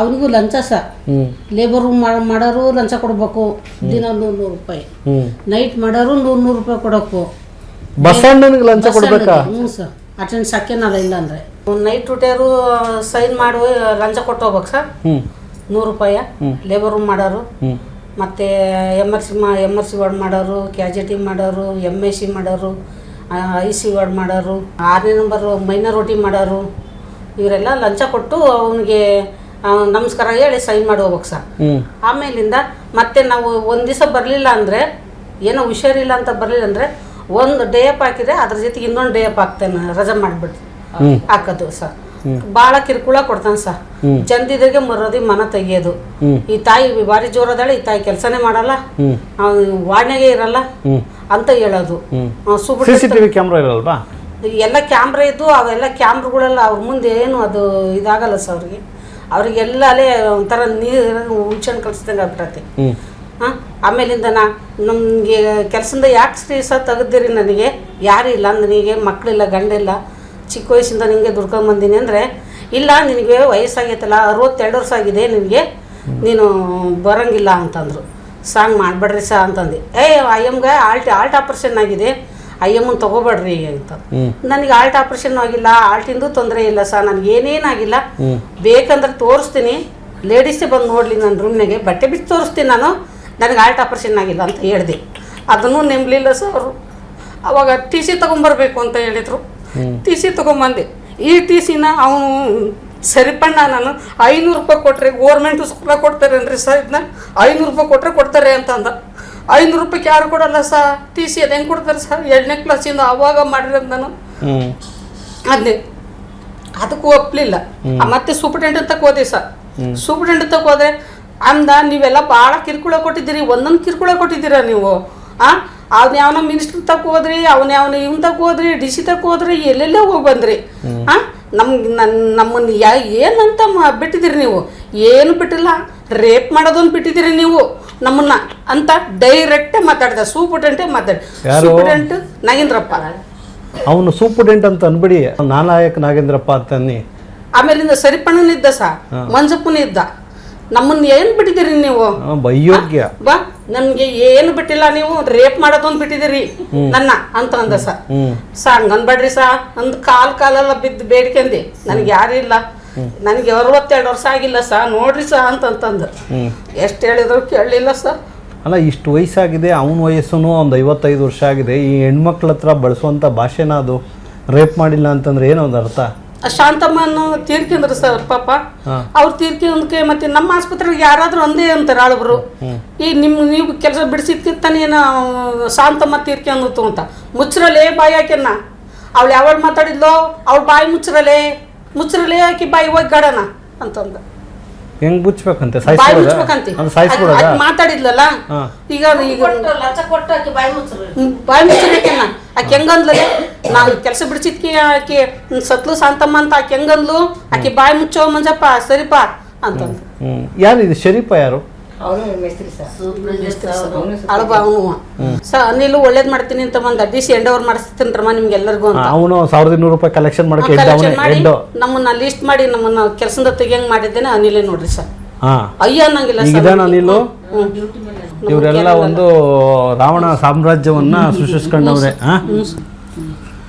ಅವನಿಗೂ ಲಂಚ sir. Labour ಮಾಡೋರು ಲಂಚ ಕೊಡ್ಬೇಕು. ದಿನ ನೂರು ನೂರು ರೂಪಾಯಿ. ನೈಟ್ ಮಾಡೋರು ನೂರು ನೂರು ರೂಪಾಯಿ ಕೊಡಬೇಕು ಬಸಣ್ಣನಿಗೆ ಲಂಚ ಕೊಡ್ಬೇಕಾ? ಹ್ಞೂ ಸರ್. ಅಟೆಂಡ್ ಸಾಕೇನಲ್ಲ ಇಲ್ಲ ಅಂದ್ರೆ. ನೈಟ್ ಡ್ಯೂಟಿಯವರು ಸೈನ್ ಮಾಡಿ ಲಂಚ ಕೊಟ್ಟು ಹೋಗ್ಬೇಕು ಸರ್. ನೂರು ರೂಪಾಯಿ. ಲೇಬರ್ ರೂಮ್ ಮಾಡೋರು. ಮತ್ತೆ ಮತ್ತು ಎಂ ಆರ್ ಸಿ ಮಾ ಎಂ ಆರ್ ಸಿ ವಾರ್ಡ್ ಮಾಡೋರು ಕ್ಯಾಜೆಟಿ ಮಾಡೋರು ಎಂ ಎ ಸಿ ಮಾಡೋರು ಐ ಸಿ ವಾರ್ಡ್ ಮಾಡೋರು ಆರನೇ ನಂಬರ್ ಮೈನರ್ ರೋಟಿ ಮಾಡೋರು ಇವರೆಲ್ಲ ಲಂಚ ಕೊಟ್ಟು ಅವನಿಗೆ ನಮಸ್ಕಾರ ಹೇಳಿ ಸೈನ್ ಮಾಡಿ ಹೋಗ್ಬೇಕು ಸರ್ ಆಮೇಲಿಂದ ಮತ್ತೆ ನಾವು ಒಂದು ದಿವಸ ಬರಲಿಲ್ಲ ಅಂದರೆ ಏನೋ ಹುಷಾರಿಲ್ಲ ಅಂತ ಬರಲಿಲ್ಲ ಅಂದರೆ ಒಂದು ಡೇ ಅಪ್ ಹಾಕಿದ್ರೆ ಅದ್ರ ಜೊತೆಗೆ ಇನ್ನೊಂದು ಡೇ ಅಪ್ ಹಾಕ್ತೇನೆ ರಜೆ ಮಾಡಿಬಿಟ್ಟು ಹಾಕೋದು ಸರ್ ಭಾಳ ಕಿರುಕುಳ ಕೊಡ್ತಾನೆ ಸರ್ ಚಂದಿದ್ರಿಗೆ ಜನದಿದ್ರಿಗೆ ಮರೋದಿ ಮನ ತೆಗಿಯೋದು. ಈ ತಾಯಿ ಭಾರಿ ಜೋರದಾಳೆ ಈ ತಾಯಿ ಕೆಲಸನೇ ಮಾಡಲ್ಲ. ವಾರ್ಡ್ನಾಗೆ ಇರಲ್ಲ ಅಂತ ಹೇಳೋದು. ಕ್ಯಾಮ್ರಾ ಇರಲ್ವಾ? ಎಲ್ಲ ಕ್ಯಾಮ್ರಾ ಇದ್ದು ಅವೆಲ್ಲ ಕ್ಯಾಮ್ರಾಗಳೆಲ್ಲ ಅವ್ರ ಮುಂದೆ ಏನು ಅದು ಇದಾಗಲ್ಲ ಸರ್ ಅವ್ರಿಗೆ. ಅವ್ರಿಗೆಲ್ಲ ಅಲ್ಲೇ ಒಂಥರ ನೀರು ಉಳ್ಚಂಡು ಕಳಿಸ್ದಂಗೆ ಆಗ್ಬಿಟ್ಟತಿ ಹಾಂ? ಆಮೇಲಿಂದ ನಾ ನಮಗೆ ಕೆಲಸದಿಂದ ಯಾಕೆ ಸ್ತ್ರೀ ಸಹ ತೆಗೆದಿರಿ ನನಗೆ? ಯಾರೂ ಇಲ್ಲ ನನಗೆ ಮಕ್ಕಳಿಲ್ಲ ಗಂಡಿಲ್ಲ. ಚಿಕ್ಕ ವಯಸ್ಸಿಂದ ನಿನಗೆ ದುಡ್ಕೊಂಡು ಬಂದೀನಿ ಅಂದರೆ ಇಲ್ಲ ನಿನಗೆ ವಯಸ್ಸಾಗೈತಲ್ಲ ಅರವತ್ತೆರಡು ವರ್ಷ ಆಗಿದೆ ನಿನಗೆ. ನೀನು ಬರೋಂಗಿಲ್ಲ ಅಂತಂದರು. ಸಾಂಗ್ ಮಾಡಬೇಡ್ರಿ ಸಾ ಅಂತಂದು. ಏ ಅಯ್ಯಮ್ಗೆ ಆಲ್ಟ್ ಆಲ್ಟ್ ಆಪ್ರೇಷನ್ ಆಗಿದೆ. ಅಯ್ಯಮ್ಮನ ತಗೋಬೇಡ್ರಿ ಅಂತ. ನನಗೆ ಆಲ್ಟ್ ಆಪ್ರೇಷನ್ ಆಗಿಲ್ಲ ಆಲ್ಟಿಂದು ತೊಂದರೆ ಇಲ್ಲ ಸರ್ ನನಗೆ ಏನೇನಾಗಿಲ್ಲ ಬೇಕಂದ್ರೆ ತೋರಿಸ್ತೀನಿ. ಲೇಡೀಸೇ ಬಂದು ನೋಡಲಿ ನನ್ನ ರೂಮ್ನಾಗೆ ಬಟ್ಟೆ ಬಿಟ್ಟು ತೋರಿಸ್ತೀನಿ ನಾನು. ನನಗೆ ಆಲ್ಟ್ ಆಪ್ರೇಷನ್ ಆಗಿಲ್ಲ ಅಂತ ಹೇಳಿದೆ. ಅದನ್ನು ನೆಂಬಲಿಲ್ಲ ಸರ್. ಅವರು ಅವಾಗ ಟಿ ಸಿ ತೊಗೊಂಬರ್ಬೇಕು ಅಂತ ಹೇಳಿದರು. ಟಿ ಸಿ ತೊಗೊಂಬಂದೆ. ಈ ಟಿ ಸಿನ ಅವನು ಸರಿಪಣ್ಣ ನಾನು. ಐನೂರು ರೂಪಾಯಿ ಕೊಟ್ಟರೆ ಗೋರ್ಮೆಂಟ್ ಸ್ಕೂಲಾಗ ಕೊಡ್ತಾರೆ ಅಂದರೆ ಸರ್ ಇದನ್ನ ಐನೂರು ರೂಪಾಯಿ ಕೊಟ್ಟರೆ ಕೊಡ್ತಾರೆ ಅಂತ ಅಂದ. ಐನೂರು ರೂಪಾಯಿಗೆ ಯಾರು ಕೊಡಲ್ಲ ಸರ್ ಟಿ ಸಿ ಅದು ಹೆಂಗೆ ಕೊಡ್ತಾರೆ ಸರ್? ಎರಡನೇ ಕ್ಲಾಸಿಂದ ಅವಾಗ ಮಾಡಿರೋದು ನಾನು. ಅದೇ ಅದಕ್ಕೂ ಒಪ್ಪಲಿಲ್ಲ ಮತ್ತೆ ಸೂಪರ್ಟೆಂಡೆಂಟ್ ತಕ್ಕ ಹೋದೆ ಸರ್. ಸೂಪರ್ಟೆಂಡೆಂಟ್ ತಕ್ಕ ಹೋದೆ. ಅಂದ ನೀವೆಲ್ಲ ಭಾಳ ಕಿರುಕುಳ ಕೊಟ್ಟಿದ್ದೀರಿ. ಒಂದೊಂದು ಕಿರುಕುಳ ಕೊಟ್ಟಿದ್ದೀರಾ ನೀವು? ಆ? ಅವ್ನ ಯಾವನ ಮಿನಿಸ್ಟರ್ ತಕ್ಕ ಹೋದ್ರಿ ಅವನ ಯಾವನ ಇವ್ನ ತಕ್ಕ ಹೋದ್ರಿ ಡಿ ಸಿ ತಕ್ಕ ಹೋದ್ರಿ ಎಲ್ಲೆಲ್ಲೇ ಹೋಗಿ ಬಂದ್ರಿ. ಆ? ನಮ್ಗೆ ನನ್ನ ನಮ್ಮನ್ನು ಯಾ ಏನಂತ ಬಿಟ್ಟಿದ್ದೀರಿ ನೀವು? ಏನು ಬಿಟ್ಟಿಲ್ಲ. ರೇಪ್ ಮಾಡೋದೊಂದು ಬಿಟ್ಟಿದ್ದೀರಿ ನೀವು. ನಮ್ಮನ್ನ ಅಂತ ಡೈರೆಕ್ಟೇ ಮಾತಾಡ್ದ ಸೂಪರ್ಟೆಂಟೇ ಮಾತಾಡಿ ಯಾರು? ಸೂಪರ್ಟೆಂಟ್ ನಾಗೇಂದ್ರಪ್ಪ. ಅವನು ಸೂಪರ್ಡೆಂಟ್ ಅಂತ ಅನ್ಬಿಡಿ ನಾನಾಯಕ್ ನಾಗೇಂದ್ರಪ್ಪ ಅಂತನ್ನಿ ಆಮೇಲಿಂದ ಸರಿಪಣ್ಣನ ಇದ್ದ ಸಾ ಮಂಜಪ್ಪನ ಇದ್ದ. ನಮ್ಮನ್ನ ಏನ್ ಬಿಟ್ಟಿದ್ದೀರಿ ನೀವು? ಅಯೋಗ್ಯ ಬೈಯೋಗ್ಯ. ಬಾ ನಮ್ಗೆ ಏನು ಬಿಟ್ಟಿಲ್ಲ ನೀವು ರೇಪ್ ಮಾಡೋದೊಂದು ಬಿಟ್ಟಿದ್ದೀರಿ. ನನ್ನ ಅಂತ ಅಂದ ಸಾ. ಹಂಗ್ ಅನ್ಬೇಡ್ರಿ ಸಾ ಅಂದ್ ಕಾಲ್ ಕಾಲೆಲ್ಲ ಬಿದ್ದು ಬೇಡ್ಕೆಂದಿ ನನಗೆ ಯಾರು ಇಲ್ಲ. ನನಗೆ ಅರವತ್ತೆರಡು ವರ್ಷ ಆಗಿಲ್ಲ ಸಾ ನೋಡ್ರಿ ಸಾ ಅಂತಂತಂದು. ಎಷ್ಟು ಹೇಳಿದ್ರು ಕೇಳಲಿಲ್ಲ ಸರ್. ಅಲ್ಲ ಇಷ್ಟು ವಯಸ್ಸಾಗಿದೆ ಅವನ ವಯಸ್ಸು ಒಂದು ಐವತ್ತೈದು ವರ್ಷ ಆಗಿದೆ. ಈ ಹೆಣ್ಮಕ್ಳ ಹತ್ರ ಬಳಸುವಂಥ ಭಾಷೆನ ಅದು ರೇಪ್ ಮಾಡಿಲ್ಲ ಅಂತಂದ್ರೆ ಏನೋ ಒಂದು ಅರ್ಥ? ಶಾಂತಮ್ಮನ್ನು ತೀರ್ಕೊಂಡ್ರು ಸರ್ ಪಾಪ. ಅವ್ರು ತೀರ್ಕೊಂಡ್ಕೆ ಮತ್ತೆ ನಮ್ಮ ಆಸ್ಪತ್ರೆಗೆ ಯಾರಾದ್ರೂ ಒಂದೇ ಅಂತಾರೆ ಆಳುಬ್ರು. ಈ ನಿಮ್ಮ ನೀವು ಕೆಲಸ ಬಿಡಿಸಿದ್ಕಿಂತಾನೆ ಏನೋ ಶಾಂತಮ್ಮ ತೀರ್ಕೊಂಡ್ತು ಅಂತ. ಮುಚ್ಚರಲ್ಲೇ ಬಾಯಿ ಹಾಕ್ಯನ್ನ ಅವಳು ಯಾವಾಗ ಮಾತಾಡಿದ್ಲೋ ಅವ್ಳು ಬಾಯಿ ಮುಚ್ಚರಲೇ ಮುಚ್ಚರಲೇ ಆಕಿ ಬಾಯಿ ಹೋಗಿ ಗಡನ ಅಂತಂದ. ಹೆಂಗ್ ಮುಚ್ಬೇಕಂತೆ? ಬಾಯಿ ಮುಚ್ಬೇಕಂತಿ ಮುಚ್ಬೇಕಂತೆ. ಅದು ಸಾಯಿಸ್ಬಿಡೋದ ಅದ್ ಮಾತಾಡಿದ್ಲಲ್ಲ? ಹಾ. ಈಗ ಈಗ ಹ್ಮ್, ಬಾಯಿ ಮುಚ್ಚಬೇಕನ್ನ ಆಕೆ ಹೆಂಗಂದ್ಲೇ ನಾವು ಕೆಲಸ ಬಿಡಿಸಿದ್ಕಿ ಆಕೆ ಸತ್ಲು ಶಾಂತಮ್ಮ ಅಂತ ಆಕೆ ಹೆಂಗಂದ್ಲು? ಆಕೆ ಬಾಯಿ ಮುಚ್ಚೋ ಮಂಜಪ್ಪ ಸರಿಪ ಅಂತಂದು. ಹ್ಮ್. ಯಾರು ಇದು ಶರೀಫ ಯಾರು? ಅನಿಲ್ ಒಳ್ಳೇದ್ ಮಾಡ್ತೀನಿ ಅಂತ ಒಂದ್ ಅಡ್ಡಿಸಿ ಎಂಡ್ ಓವರ್ ಮಾಡಿಸ್ತೀನ್ರಮ್ಮ ನಿಮ್ಗೆಲ್ಲರಿಗೂ ಅವನು ಸಾವಿರದ ಇನ್ನೂರು ರೂಪಾಯಿ ಕಲೆಕ್ಷನ್ ಮಾಡಕ್ಕೆ ನಮ್ಮನ್ನ ಲಿಸ್ಟ್ ಮಾಡಿ ನಮ್ಮನ್ನ ಕೆಲಸದಿಂದ ತೆಗಿಯಂಗ್ ಮಾಡಿದ್ದೇನೆ ಅನಿಲೇ ನೋಡ್ರಿ ಸರ್. ಹಾ. ಅಯ್ಯ ಅನ್ನಂಗಿಲ್ಲ ಅನಿಲು. ಇವರೆಲ್ಲ ಒಂದು ರಾವಣ ಸಾಮ್ರಾಜ್ಯವನ್ನ ಸೃಷ್ಟಿಸ್ಕೊಂಡವ್ರೆ